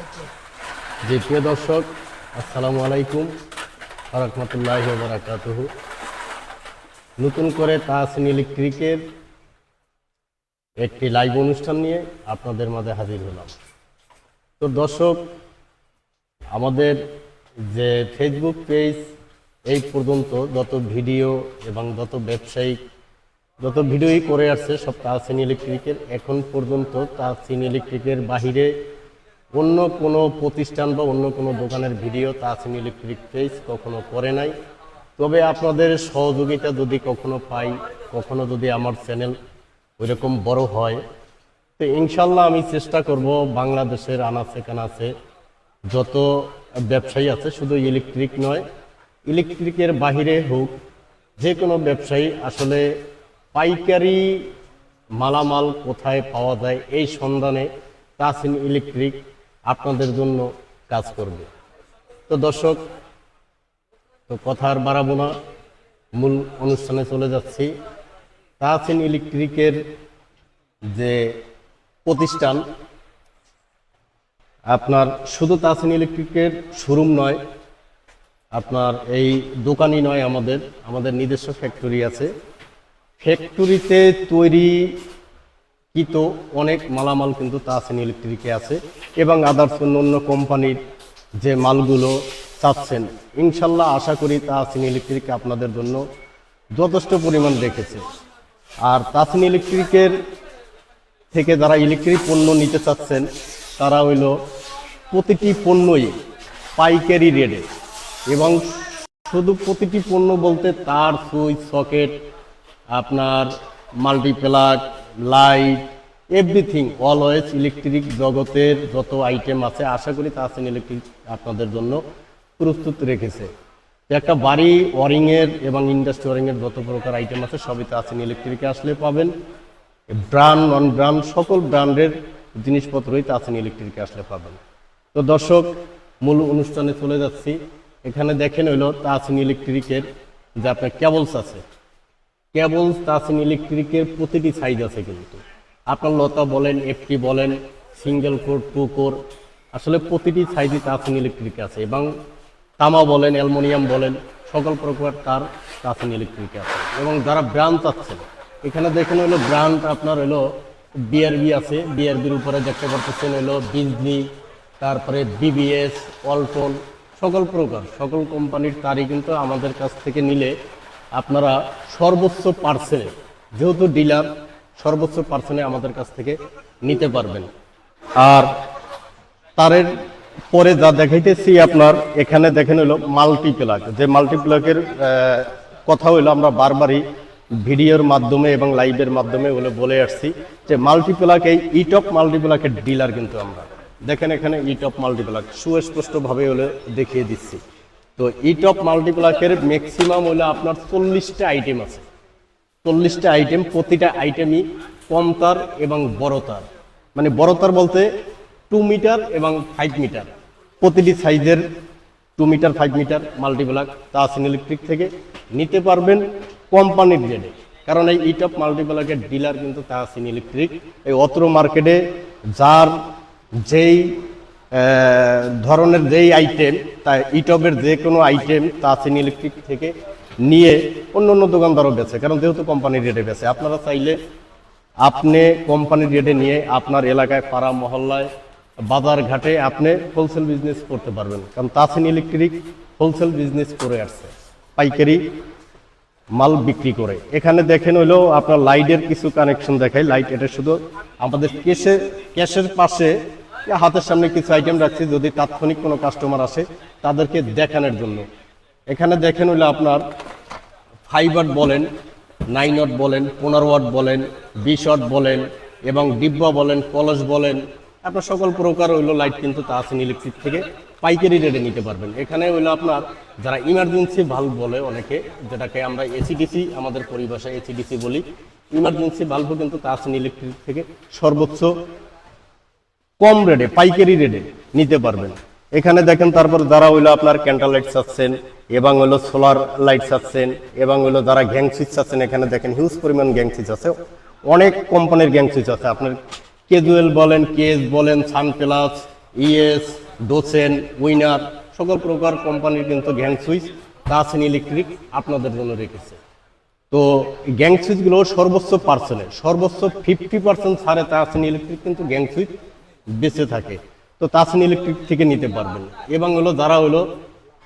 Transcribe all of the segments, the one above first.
জি, প্রিয় দর্শক, আসসালামু আলাইকুম রহমতুল্লাহ বারাকাতুহ। নতুন করে তাহসিন ইলেকট্রিকের একটি লাইভ অনুষ্ঠান নিয়ে আপনাদের মাঝে হাজির হলাম। তো দর্শক, আমাদের যে ফেসবুক পেজ এই পর্যন্ত যত ভিডিও এবং যত ব্যবসায়িক যত ভিডিওই করে আসছে সব তাহসিন ইলেকট্রিকের এখন পর্যন্ত তাহসিন ইলেকট্রিকের বাহিরে অন্য কোনো প্রতিষ্ঠান বা অন্য কোনো দোকানের ভিডিও তাহসিন ইলেকট্রিক পেজ কখনো করে নাই। তবে আপনাদের সহযোগিতা যদি কখনো পাই, কখনো যদি আমার চ্যানেল ওইরকম বড় হয়, তো ইনশাল্লাহ আমি চেষ্টা করব বাংলাদেশের আনাচে কানাচে যত ব্যবসায়ী আছে, শুধু ইলেকট্রিক নয়, ইলেকট্রিকের বাহিরে হোক, যে কোনো ব্যবসায়ী আসলে পাইকারি মালামাল কোথায় পাওয়া যায়, এই সন্ধানে তাসিন ইলেকট্রিক আপনাদের জন্য কাজ করবে। তো দর্শক, তো কথা আর বাড়াবো না। মূল অনুষ্ঠানে চলে যাচ্ছি। তাসিন ইলেকট্রিকের যে প্রতিষ্ঠান, আপনার শুধু তাসিন ইলেকট্রিকের শোরুম নয়, আপনার এই দোকানই নয় আমাদের আমাদের নিজস্ব ফ্যাক্টরি আছে। ফ্যাক্টরিতে তৈরি কৃত অনেক মালামাল কিন্তু তাসিন ইলেকট্রিকে আছে এবং আদার্স অন্য অন্য কোম্পানির যে মালগুলো চাচ্ছেন, ইনশাল্লাহ আশা করি তাসিন ইলেকট্রিক আপনাদের জন্য যথেষ্ট পরিমাণ রেখেছে আর তাসিন ইলেকট্রিকের থেকে যারা ইলেকট্রিক পণ্য নিতে চাচ্ছেন, তারা হইল প্রতিটি পণ্যই পাইকারি রেটে এবং শুধু প্রতিটি পণ্য বলতে তার সুইচ সকেট, আপনার multiplug light, everything, always electric জগতের যত আইটেম আছে, আশা করি তাসিন ইলেকট্রিক আপনাদের জন্য প্রস্তুত রেখেছে। একটা বাড়ি, ওয়ারিংয়ের এবং ইন্ডাস্ট্রি ওয়ারিংয়ের যত প্রকার আইটেম আছে, সবই তাসিন ইলেকট্রিকে আসলে পাবেন। ব্র্যান্ড নন ব্র্যান্ড সকল ব্র্যান্ডের জিনিসপত্রই তাসিন ইলেকট্রিকে আসলে পাবেন। তো দর্শক, মূল অনুষ্ঠানে চলে যাচ্ছি। এখানে দেখেন হইল তাসিন ইলেকট্রিকের যে আপনার কেবলস আছে। কেবলস তাসিন ইলেকট্রিকের প্রতিটি সাইজ আছে কিন্তু। আপনার লতা বলেন এফটি বলেন সিঙ্গেল কোর টু কোর আসলে প্রতিটি সাইজে তাসিন ইলেকট্রিক আছে এবং তামা বলেন, অ্যালমোনিয়াম বলেন, সকল প্রকার তার তাসিন ইলেকট্রিক আছে। এবং যারা ব্র্যান্ড চাচ্ছেন, এখানে দেখেন হলো ব্র্যান্ড আপনার হলো বিআরবি আছে। বিআরবির উপরে দেখতে পাচ্ছেন হলো বিজলি তারপরে বিবিএস অল্টন সকল প্রকার, সকল কোম্পানির তারই কিন্তু আমাদের কাছ থেকে নিলে আপনারা সর্বোচ্চ পার্সেন্টে যেহেতু ডিলার সর্বোচ্চ পার্সেন্টে আমাদের কাছ থেকে নিতে পারবেন। আর তারের পরে যা দেখাইতেছি আপনার, এখানে দেখেন হলো মাল্টিপ্লাক যে মাল্টিপ্লাকের কথা হইল আমরা বারবারই ভিডিওর মাধ্যমে এবং লাইভের মাধ্যমে ওগুলো বলে আসছি যে মাল্টিপ্লাক এই ইটপ মাল্টিপ্লাকের ডিলার কিন্তু আমরা। দেখেন এখানে ইটপ মাল্টিপ্লাক সুস্পষ্টভাবে হলে দেখিয়ে দিচ্ছি। তো ইটপ মাল্টিপ্লাকের ম্যাক্সিমাম হলো আপনার চল্লিশটা আইটেম আছে। চল্লিশটা আইটেম প্রতিটা আইটেমই কম তার এবং বড় তার মানে বড় তার বলতে টু মিটার এবং ফাইভ মিটার প্রতিটি সাইজের two meter five meter multiplug Tasin electric থেকে। নিতে পারবেন কোম্পানির রেটে কারণ এই ইটপ মাল্টিপ্লাকের ডিলার কিন্তু তাসিন ইলেকট্রিক এই অত্র মার্কেটে যার যেই ধরনের যেই আইটেম তা ইটবের যে কোনো আইটেম তাসিন ইলেকট্রিক থেকে নিয়ে অন্য অন্য দোকানদারও বেছে কারণ যেহেতু কোম্পানির রেটে বেছে আপনারা চাইলে আপনি কোম্পানির রেটে নিয়ে আপনার এলাকায় পাড়া, মহল্লায়, বাজার ঘাটে আপনি হোলসেল বিজনেস করতে পারবেন। কারণ তাসিন ইলেকট্রিক হোলসেল বিজনেস করে আসছে, পাইকারি মাল বিক্রি করে। এখানে দেখেন হইল আপনার লাইটের কিছু কানেকশন দেখায় লাইট এটা শুধু আমাদের কেসে ক্যাশের পাশে হাতের সামনে কিছু আইটেম রাখছি, যদি তাৎক্ষণিক কোনো কাস্টমার আসে, তাদেরকে দেখানোর জন্য। এখানে দেখেন হইল আপনার ফাইভ ওয়াট বলেন নাইন ওয়াট বলেন, পনেরো ওয়াট বলেন, বিশ ওয়াট বলেন, এবং ডিব্বা বলেন, কলস বলেন, আপনার সকল প্রকার হইল লাইট কিন্তু তাসিন ইলেকট্রিক থেকে, পাইকারি রেটে নিতে পারবেন। এখানে হইল আপনার যারা ইমার্জেন্সি ভাল্ব বলে অনেকে, যেটাকে আমরা এসিডিসি আমাদের পরিভাষায় এসিডিসি বলি ইমার্জেন্সি ভাল্বও কিন্তু তাসিন ইলেকট্রিক থেকে, সর্বোচ্চ কম রেটে পাইকারি রেটে নিতে পারবেন। এখানে দেখেন তারপর যারা হইল আপনার ক্যান্টার লাইট চাচ্ছেন এবং হইল সোলার লাইট চাচ্ছেন এবং হইল যারা গ্যাং সুইচ চাচ্ছেন এখানে দেখেন হিউজ পরিমাণ গ্যাং সুইচ আছে। অনেক কোম্পানির গ্যাং সুইচ আছে। আপনার কেজুয়েল বলেন কেজ বলেন সান প্লাস ইএস ডোসেন উইনার সকল প্রকার কোম্পানির কিন্তু গ্যাং সুইচ তাসিন ইলেকট্রিক আপনাদের জন্য রেখেছে। তো গ্যাং সুইচগুলো সর্বোচ্চ পার্সেন্টে সর্বোচ্চ ফিফটি পার্সেন্ট ছাড়ে তাসিন ইলেকট্রিক কিন্তু গ্যাং সুইচ বেঁচে থাকে। তো তাসিন ইলেকট্রিক থেকে নিতে পারবেন। এবং হলো যারা হলো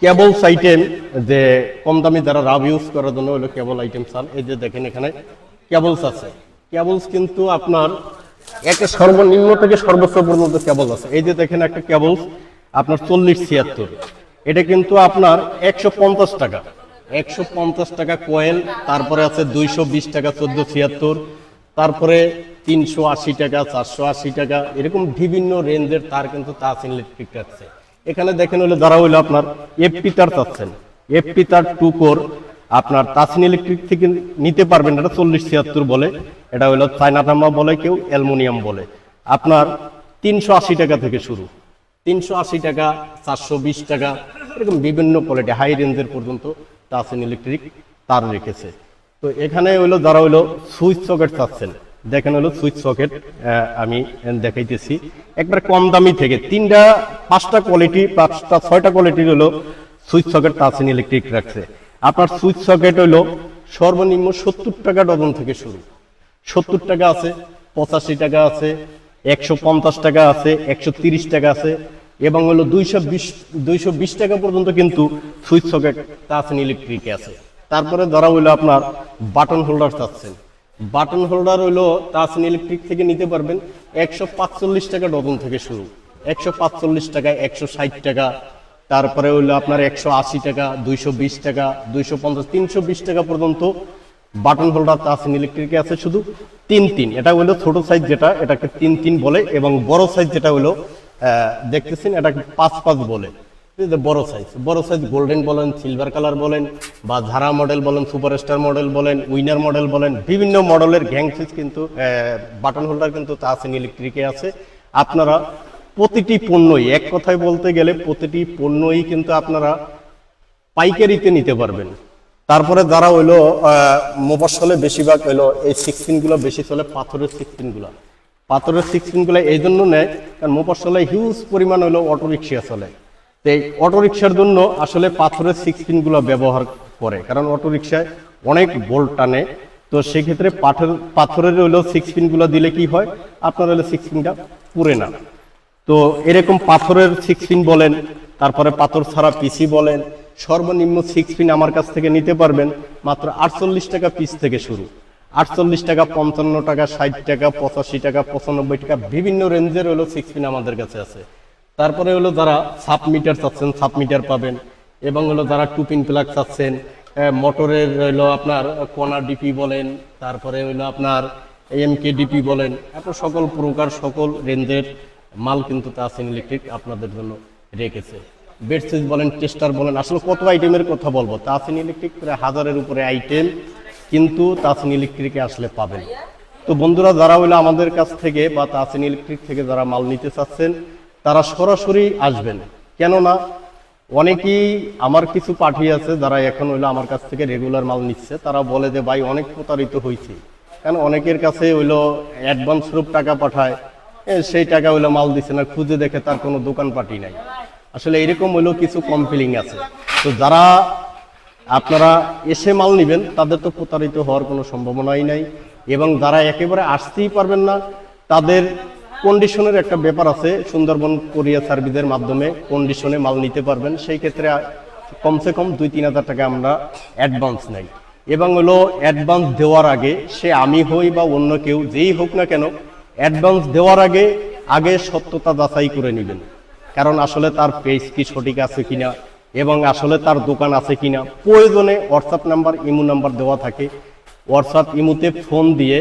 কেবলস আইটেম যে কম দামি যারা রাব ইউজ করার জন্য হলো কেবল আইটেম চান, এই যে দেখেন এখানে কেবলস আছে। কেবলস কিন্তু আপনার একটা সর্বনিম্ন থেকে সর্বোচ্চ পর্যন্ত কেবল আছে। এই যে দেখেন একটা কেবলস আপনার চল্লিশ ছিয়াত্তর। এটা কিন্তু আপনার একশো পঞ্চাশ টাকা। একশো পঞ্চাশ টাকা কয়েল তারপরে আছে দুইশো বিশ টাকা চোদ্দ ছিয়াত্তর। তারপরে তিনশো আশি টাকা, চারশো আশি টাকা, এরকম বিভিন্ন রেঞ্জের তার কিন্তু তাস ইলেকট্রিক আছে। এখানে দেখেন হলো যারা হইল আপনার এফপি তার চাচ্ছেন। এফপি তার টু কোর আপনার তাসিন ইলেকট্রিক থেকে নিতে পারবেন, এটা চল্লিশ ছিয়াত্তর বলে। এটা হলো চায়না তামা বলে, কেউ অ্যালুমিনিয়াম বলে। আপনার তিনশো আশি টাকা থেকে শুরু। তিনশো আশি টাকা, চারশো বিশ টাকা, এরকম বিভিন্ন কোয়ালিটি হাই রেঞ্জের পর্যন্ত তাসিন ইলেকট্রিক তার রেখেছে। তো এখানে হইল যারা হইল সুইচ সকেট চাচ্ছেন। দেখেন হলো সুইচ সকেট আমি দেখাইতেছি। একবার কম দামি থেকে তিনটা, পাঁচটা কোয়ালিটি পাঁচটা, ছয়টা কোয়ালিটির হলো সুইচ সকেট তাসিন ইলেকট্রিক রাখছে। আপনার সুইচ সকেট হইল সর্বনিম্ন সত্তর টাকা ডজন থেকে শুরু। সত্তর টাকা আছে, পঁচাশি টাকা আছে, একশো পঞ্চাশ টাকা আছে, একশো তিরিশ টাকা আছে, এবং হলো দুইশো বিশ দুইশো বিশ টাকা পর্যন্ত কিন্তু সুইচ সকেট তাছেন ইলেকট্রিকে আছে। তারপরে ধরা হইল আপনার বাটন হোল্ডার চাচ্ছেন। বাটন হোল্ডার হইল তাছেন ইলেকট্রিক থেকে নিতে পারবেন একশো পাঁচচল্লিশ টাকা ডজন থেকে শুরু। একশো পাঁচচল্লিশ টাকা একশো ষাট টাকা তারপরে হইল আপনার একশো আশি টাকা দুইশো বিশ টাকা দুইশো পঞ্চাশ তিনশো বিশ টাকা পর্যন্ত বাটন হোল্ডার তাসিন ইলেকট্রিকে আছে শুধু তিন তিন। এটা হলো ছোট সাইজ যেটা এটাকে তিন তিন বলে এবং বড় সাইজ যেটা আহ, দেখতেছেন এটাকে পাঁচ পাঁচ বলে। বড় সাইজ বড় সাইজ গোল্ডেন বলেন সিলভার কালার বলেন, বা ঝাড়া মডেল বলেন সুপারস্টার মডেল বলেন উইনার মডেল বলেন, বিভিন্ন মডেলের গ্যাং সুইচ কিন্তু বাটন হোল্ডার কিন্তু তাসিন ইলেকট্রিকে আছে। আপনারা প্রতিটি পণ্যই, এক কথায় বলতে গেলে প্রতিটি পণ্যই কিন্তু আপনারা পাইকারিতে নিতে পারবেন। তারপরে যারা হইল মোবাসলে বেশিরভাগ হইল, এই সিক্সটিনগুলো বেশি চলে পাথরের সিক্সটিনগুলো। পাথরের সিক্সটিনগুলো এই জন্য নেয়, কারণ মোবাসলে হিউজ পরিমাণ হইল অটো রিক্সা চলে। তো এই অটো রিক্সার জন্য আসলে পাথরের সিক্সটিনগুলো ব্যবহার করে, কারণ অটো রিক্সায় অনেক বোল্ট টানে। তো সেক্ষেত্রে পাথর, পাথরের হইল সিক্সটিনগুলো দিলে কি হয়? আপনার হইল সিক্সটিনটা পুরে না। তো এরকম পাথরের সিক্স পিন বলেন, তারপরে পাথর ছাড়া পিসি বলেন, সর্বনিম্ন সিক্স পিন আমার কাছ থেকে নিতে পারবেন, মাত্র আটচল্লিশ টাকা পিস থেকে শুরু। আটচল্লিশ টাকা, পঞ্চান্ন টাকা, ষাট টাকা, পঁচাশি টাকা, পঁচানব্বই টাকা, বিভিন্ন রেঞ্জের হলো সিক্স পিন আমাদের কাছে আছে। তারপরে হলো যারা সাব মিটার চাচ্ছেন, সাব মিটার পাবেন এবং হলো যারা টু পিন প্লাগ চাচ্ছেন মোটরের হলো আপনার কোনা ডিপি বলেন, তারপরে হলো আপনার এমকে ডিপি বলেন, এত সকল প্রকার সকল রেঞ্জের মাল কিন্তু তাসিন ইলেকট্রিক আপনাদের জন্য রেখেছে। বেডসিট বলেন টেস্টার বলেন, আসলে কত আইটেমের কথা বলব? তাসিন ইলেকট্রিক প্রায় হাজারের উপরে আইটেম কিন্তু তাসিন ইলেকট্রিকে আসলে পাবেন। তো বন্ধুরা, যারা হইল আমাদের কাছ থেকে বা তাসিন ইলেকট্রিক থেকে যারা মাল নিতে চাচ্ছেন তারা সরাসরি আসবেন। কেননা অনেকেই আমার কিছু পাঠিয়ে আছে যারা এখন হইল আমার কাছ থেকে রেগুলার মাল নিচ্ছে। তারা বলে যে, ভাই, অনেক প্রতারিত হয়েছে কারণ অনেকের কাছে হইল অ্যাডভান্স রূপ টাকা পাঠায়। সেই টাকা হইল মাল দিচ্ছে না, খুঁজে দেখে তার কোনো দোকান পাটি নাই। আসলে এরকম হইল কিছু কমপ্লিং আছে। তো যারা আপনারা এসে মাল নেবেন, তাদের তো প্রতারিত হওয়ার কোনো সম্ভাবনাই নাই। এবং যারা একেবারে আসতেই পারবেন না, তাদের কন্ডিশনের একটা ব্যাপার আছে, সুন্দরবন কোরিয়া সার্ভিসের মাধ্যমে কন্ডিশনে মাল নিতে পারবেন। সেই ক্ষেত্রে কমসে কম দুই, তিন হাজার টাকা আমরা অ্যাডভান্স নেই। এবং হলো অ্যাডভান্স দেওয়ার আগে সে আমি হই বা অন্য কেউ যেই হোক না কেন অ্যাডভান্স দেওয়ার আগে আগে সত্যতা যাচাই করে নেবেন। কারণ আসলে তার পেজ কি সঠিক আছে কিনা, এবং আসলে তার দোকান আছে কিনা, প্রয়োজনে হোয়াটসঅ্যাপ নাম্বার ইমো নাম্বার দেওয়া থাকে। হোয়াটসঅ্যাপ ইমোতে ফোন দিয়ে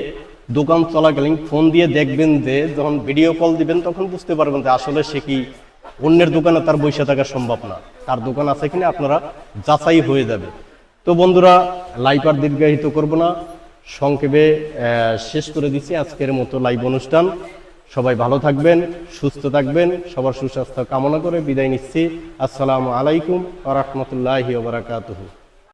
দোকান চলাকালীন ফোন দিয়ে দেখবেন যে, যখন ভিডিও কল দিবেন, তখন বুঝতে পারবেন যে আসলে সে কি অন্যের দোকানে তার বসে থাকা সম্ভব না। তার দোকান আছে কিনা আপনারা যাচাই হয়ে যাবে। তো বন্ধুরা লাইভ আর দীর্ঘায়িত করব না। সংক্ষেপে শেষ করে দিচ্ছি আজকের মতো লাইভ অনুষ্ঠান। সবাই ভালো থাকবেন, সুস্থ থাকবেন, সবার সুস্বাস্থ্য কামনা করে বিদায় নিচ্ছি। আসসালামু আলাইকুম আ রহমতুল্লাহি